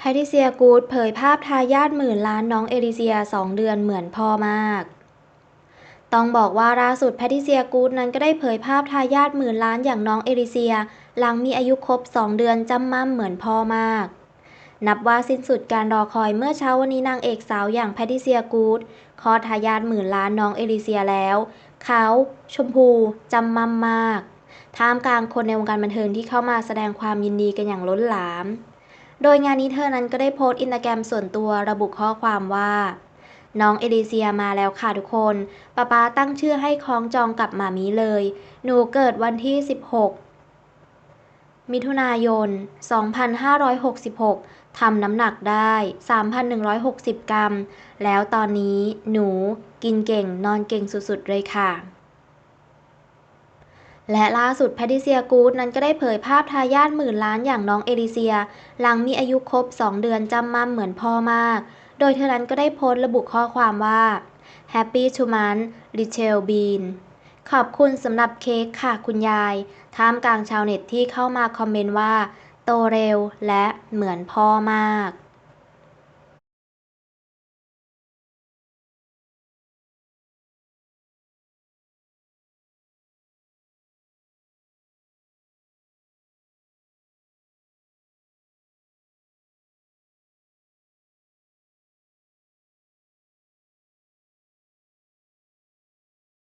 แพทิเซียกูดเผยภาพทายาทหมื่นล้านน้องเอริเซียสองเดือนเหมือนพ่อมาก ต้องบอกว่าล่าสุดแพทิเซียกูดนั้นก็ได้เผยภาพทายาทหมื่นล้านอย่างน้องเอริเซีย หลังมีอายุครบ 2 เดือนจำมั่มเหมือนพ่อมาก นับว่าสิ้นสุดการรอคอยเมื่อเช้าวันนี้นางเอกสาวอย่างแพทิเซียกูดคลอดทายาทหมื่นล้านน้องเอริเซียแล้ว เขา ชมพูจำมั่มมาก ท่ามกลางคนในวงการบันเทิงที่เข้ามาแสดงความยินดีกันอย่างล้นหลาม โดยงานนี้เธอนั้นก็ได้โพสต์อินสตาแกรมส่วนตัวระบุข้อความว่า น้องเอลิเซียมาแล้วค่ะทุกคนป้าป๊าตั้งชื่อให้คล้องจองกับหมามีเลย หนูเกิดวันที่ 16 มิถุนายน 2566 ทำน้ำหนักได้ 3,160 กรัม แล้วตอนนี้หนูกินเก่งนอนเก่งสุดๆเลยค่ะ และล่าสุดแพทริเซียกูดนั้นก็ได้เผยภาพทายาทหมื่นล้านอย่างน้องเอลิเซีย หลังมีอายุครบ 2 เดือนจำมั่มเหมือนพ่อมาก โดยเธอนั้นก็ได้โพสต์ระบุข้อความว่า Happy to m o n t Rachel Bean ขอบคุณสำหรับเค้กค่ะคุณยาย ท่ามกลางชาวเน็ตที่เข้ามาคอมเมนต์ว่า โตเร็วและเหมือนพ่อมาก